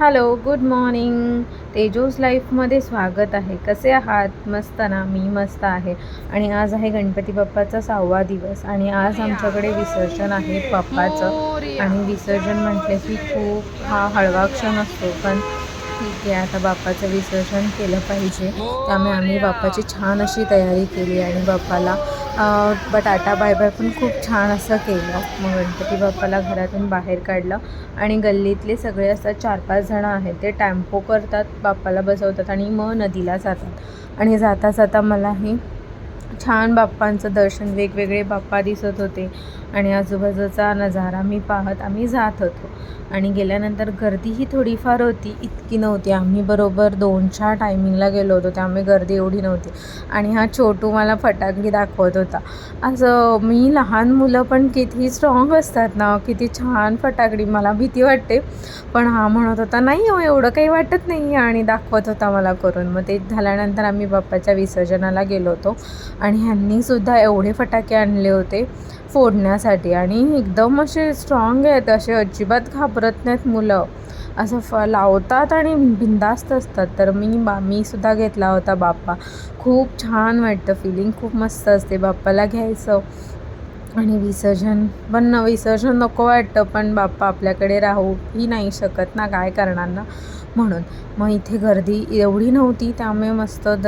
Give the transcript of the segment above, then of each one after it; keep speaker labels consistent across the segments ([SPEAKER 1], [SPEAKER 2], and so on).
[SPEAKER 1] Hello good morning Tezos लाईफमध्ये स्वागत आहे. कसे आहात? मस्त ना? मी मस्त आहे. आणि आज आहे गणपती बाप्पाचा सहावा दिवस आणि आज आमच्याकडे विसर्जन आहे बाप्पाचं. आणि विसर्जन म्हटलं की खूप हा हळवा क्षण असतो पण ठीक आहे आता बाप्पाचं विसर्जन केलं पाहिजे. त्यामुळे आम्ही बाप्पाची छान अशी तयारी केली आणि बाप्पाला बटाटा बाय बाय पण खूप छान असं केलं. मग गणपती बाप्पाला घरातून बाहेर काढलं आणि गल्लीतले सगळे असतात चार पाच जणं आहेत ते टॅम्पो करतात बाप्पाला बसवतात आणि मग नदीला जातात. आणि जाता जाता मलाही छान बाप्पांचं दर्शन वेगवेगळे बाप्पा दिसत होते. आणि आजूबाजूचा नजारा मी पाहत आम्ही जात होतो. आणि गेल्यानंतर गर्दीही थोडीफार होती इतकी नव्हती. आम्ही बरोबर दोनच्या टायमिंगला गेलो होतो त्यामुळे गर्दी एवढी नव्हती. आणि हा छोटू मला फटाकडी दाखवत होता. असं मी लहान मुलं पण किती स्ट्रॉंग असतात ना किती छान फटाकडी मला भीती वाटते. पण हा म्हणत होता नाही हो एवढं काही वाटत नाही आणि दाखवत होता मला करून. मग ते झाल्यानंतर आम्ही बाप्पाच्या विसर्जनाला गेलो होतो. आणि आणि ह्यांनीसुद्धा एवढे फटाके आणले होते फोडण्यासाठी. आणि एकदम असे स्ट्रॉंग आहेत असे अजिबात घाबरत नाहीत मुलं. असं फ लावतात आणि बिंदास्त असतात. तर मी बा मीसुद्धा घेतला होता बाप्पा. खूप छान वाटतं फिलिंग खूप मस्त असते बाप्पाला घ्यायचं. आणि विसर्जन पण विसर्जन नको वाटतं पण बाप्पा आपल्याकडे राहूही नाही शकत ना काय करणार ना? म्हणून. मग इथे गर्दी एवढी नव्हती त्यामुळे मस्त द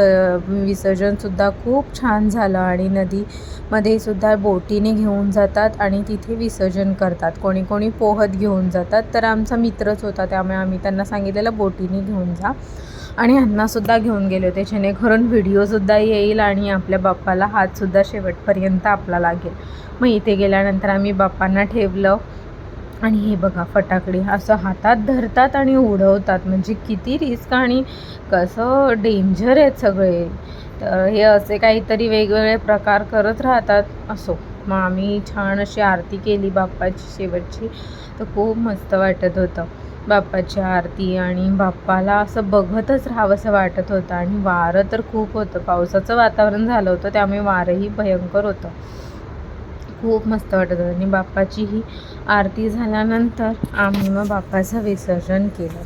[SPEAKER 1] विसर्जनसुद्धा खूप छान झालं आणि नदीमध्ये सुद्धा बोटीने घेऊन जातात आणि तिथे विसर्जन करतात. कोणी कोणी पोहत घेऊन जातात. तर आमचा मित्रच होता त्यामुळे आम्ही त्यांना सांगितलेलं बोटीने घेऊन जा. आणि ह्यांनासुद्धा घेऊन गेले होते जेणेकरून व्हिडिओसुद्धा येईल आणि आपल्या बाप्पाला हातसुद्धा शेवटपर्यंत आपला लागेल. मग इथे गेल्यानंतर आम्ही बाप्पांना ठेवलं. आणि हे बघा फटाकडे असं हातात धरतात आणि उडवतात. म्हणजे किती रिस्क आणि कसं डेंजर आहेत सगळे. तर हे असे काहीतरी वेगवेगळे प्रकार करत राहतात. असो मग आम्ही छान अशी आरती केली बाप्पाची शेवटची. तर खूप मस्त वाटत होतं. बाप्पाची आरती आणि बाप्पाला असं बघतच राहावंसं वाटत होतं. आणि वारं तर खूप होतं. पावसाचं वातावरण झालं होतं त्यामुळे वारंही भयंकर होतं. खूप मस्त वाटत होतं. आणि बाप्पाची ही आरती झाल्यानंतर आम्ही मग बाप्पाचं विसर्जन केलं.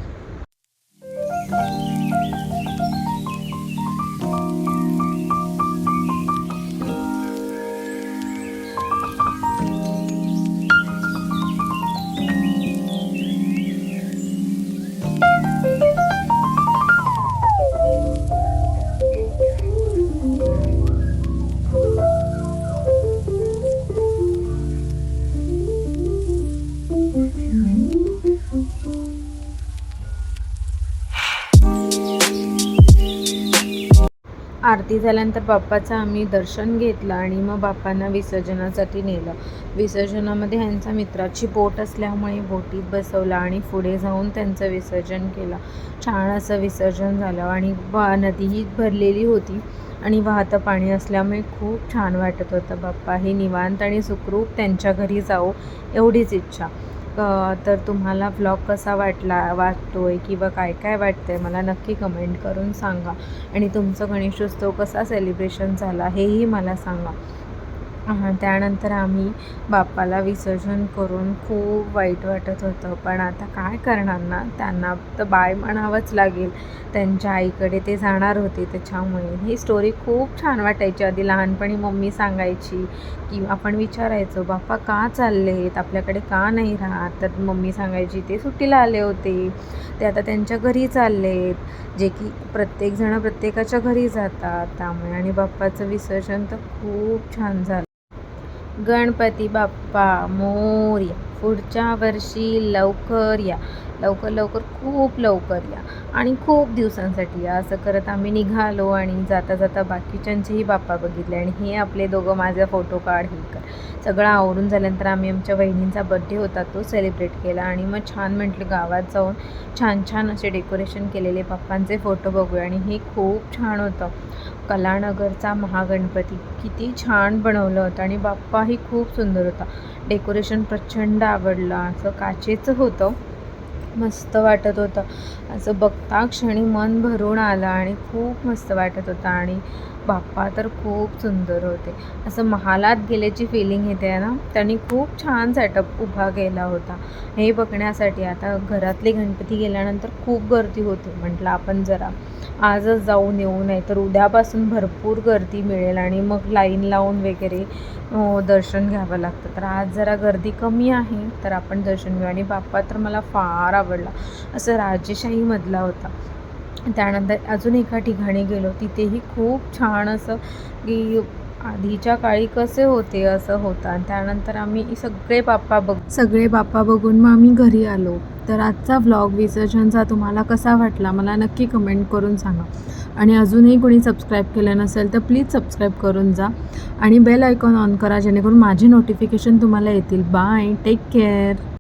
[SPEAKER 1] आरती झाल्यानंतर बाप्पाचं आम्ही दर्शन घेतलं आणि मग बाप्पांना विसर्जनासाठी नेलं. विसर्जनामध्ये ह्यांचा मित्राची बोट असल्यामुळे बोटीत बसवलं आणि पुढे जाऊन त्यांचं विसर्जन केलं. छान असं विसर्जन झालं आणि वा नदीही भरलेली होती आणि वाहतं पाणी असल्यामुळे खूप छान वाटत होतं बाप्पा. हे निवांत आणि सुखरूप त्यांच्या घरी जाऊ एवढीच इच्छा. तर तुम्हाला व्लॉग कसा वाटला वाटतो आहे किंवा काय काय वाटतं आहे मला नक्की कमेंट करून सांगा. आणि तुमचं गणेशोत्सव कसा सेलिब्रेशन झाला हेही मला सांगा. त्यानंतर आम्ही बाप्पाला विसर्जन करून खूप वाईट वाटत होतं. पण आता काय करणार ना? त्यांना तर बाय म्हणावंच लागेल. त्यांच्या आईकडे ते जाणार होते त्याच्यामुळे. ही स्टोरी खूप छान वाटायची आधी लहानपणी मम्मी सांगायची की आपण विचारायचो बाप्पा का चालले आहेत आपल्याकडे का नाही राहत? तर मम्मी सांगायची ते सुट्टीला आले होते. ते आता त्यांच्या घरी चालले आहेत जे की प्रत्येकजणं प्रत्येकाच्या घरी जातात. त्यामुळे आणि बाप्पाचं विसर्जन तर खूप छान झालं. गणपती बाप्पा मोर्या. पुढच्या वर्षी लवकर या. लवकर लवकर खूप लवकर या. आणि खूप दिवसांसाठी या. असं करत आम्ही निघालो आणि जाता जाता बाकीच्यांचेही बाप्पा बघितले आणि हे आपले दोघं माझा फोटो काढ हे कर. सगळं आवरून झाल्यानंतर आम्ही आमच्या वहिनींचा बड्डे होता तो सेलिब्रेट केला आणि मग छान म्हटलं गावात जाऊन छान छान असे डेकोरेशन केलेले बाप्पांचे फोटो बघूया आणि हे खूप छान होतं. कलानगरचा महागणपती किती छान बनवलं होतं आणि बाप्पाही खूप सुंदर होता. डेकोरेशन प्रचंड आवडलं. असं काचेचं होतं. मस्त वाटत होतं. असं बघता क्षणी मन भरून आलं आणि खूप मस्त वाटत होतं. आणि बाप्पा तर खूप सुंदर होते. असं महालात गेल्याची फिलिंग येते आहे ना? त्यांनी खूप छान सेटअप उभा केला होता. हे बघण्यासाठी आता घरातले गणपती गेल्यानंतर खूप गर्दी होते. म्हटलं आपण जरा आजच जाऊन येऊ नाही तर उद्यापासून भरपूर गर्दी मिळेल. आणि मग लाईन लावून वगैरे हो, दर्शन घ्यावं लागतं. तर आज जरा गर्दी कमी आहे तर आपण दर्शन घेऊ. आणि बाप्पा तर मला फार आवडला. असं राजेशाहीमधला होता. त्यानंतर अजून एका ठिकाणी गेलो. तिथेही खूप छान असं की आधीच्या काळी कसे होते असं होतं. आणि त्यानंतर आम्ही सगळे बाप्पा बघ सगळे बाप्पा बघून मग आम्ही घरी आलो. तर आजचा व्लॉग विसर्जनचा तुम्हाला कसा वाटला मला नक्की कमेंट करून सांगा. आणि अजूनही कोणी सबस्क्राईब केलं नसेल तर प्लीज सबस्क्राईब करून जा. आणि बेल आयकॉन ऑन करा जेणेकरून माझे नोटिफिकेशन तुम्हाला येतील. Bye take care